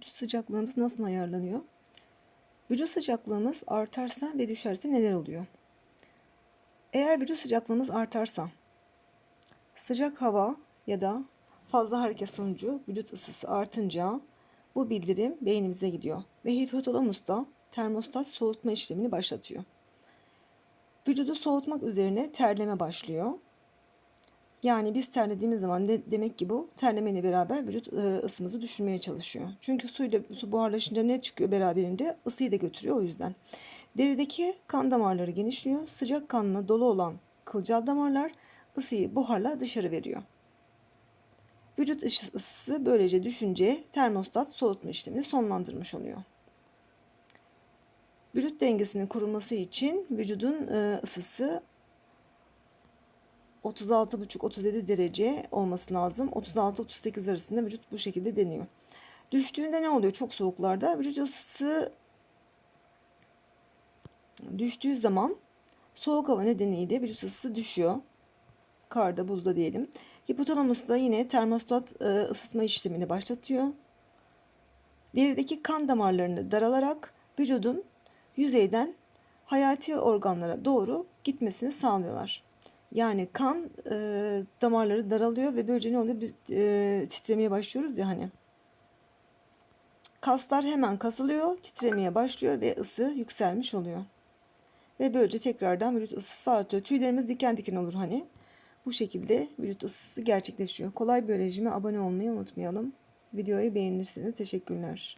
vücut sıcaklığımız nasıl ayarlanıyor? Vücut sıcaklığımız artarsa ve düşerse neler oluyor? Eğer vücut sıcaklığımız artarsa sıcak hava ya da fazla hareket sonucu vücut ısısı artınca bu bildirim beynimize gidiyor ve hipotalamus da termostat soğutma işlemini başlatıyor. Vücudu soğutmak üzerine terleme başlıyor. Yani biz terlediğimiz zaman de, demek ki bu terlemeyle beraber vücut e, ısımızı düşürmeye çalışıyor. Çünkü suyla su buharlaşınca ne çıkıyor beraberinde? Isıyı da götürüyor o yüzden. Derideki kan damarları genişliyor. Sıcak kanla dolu olan kılcal damarlar ısıyı buharla dışarı veriyor. Vücut ısısı böylece düşünce termostat soğutma işlemini sonlandırmış oluyor. Vücut dengesinin kurulması için vücudun e, ısısı 36,5-37 derece olması lazım. 36-38 arasında vücut bu şekilde deniyor. Düştüğünde ne oluyor çok soğuklarda? Vücut ısısı düştüğü zaman soğuk hava nedeniyle vücut ısısı düşüyor. Karda, buzda diyelim. Hipotalamus da yine termostat e, ısıtma işlemini başlatıyor. Derideki kan damarlarını daralarak vücudun yüzeyden hayati organlara doğru gitmesini sağlıyorlar. Yani kan e, damarları daralıyor ve böylece ne oluyor? Bir, e, titremeye başlıyoruz ya hani. Kaslar hemen kasılıyor, titremeye başlıyor ve ısı yükselmiş oluyor. Ve böylece tekrardan vücut ısısı artıyor. Tüylerimiz diken diken olur hani. Bu şekilde vücut ısısı gerçekleşiyor. Kolay biyolojime abone olmayı unutmayalım. Videoyu beğenirseniz teşekkürler.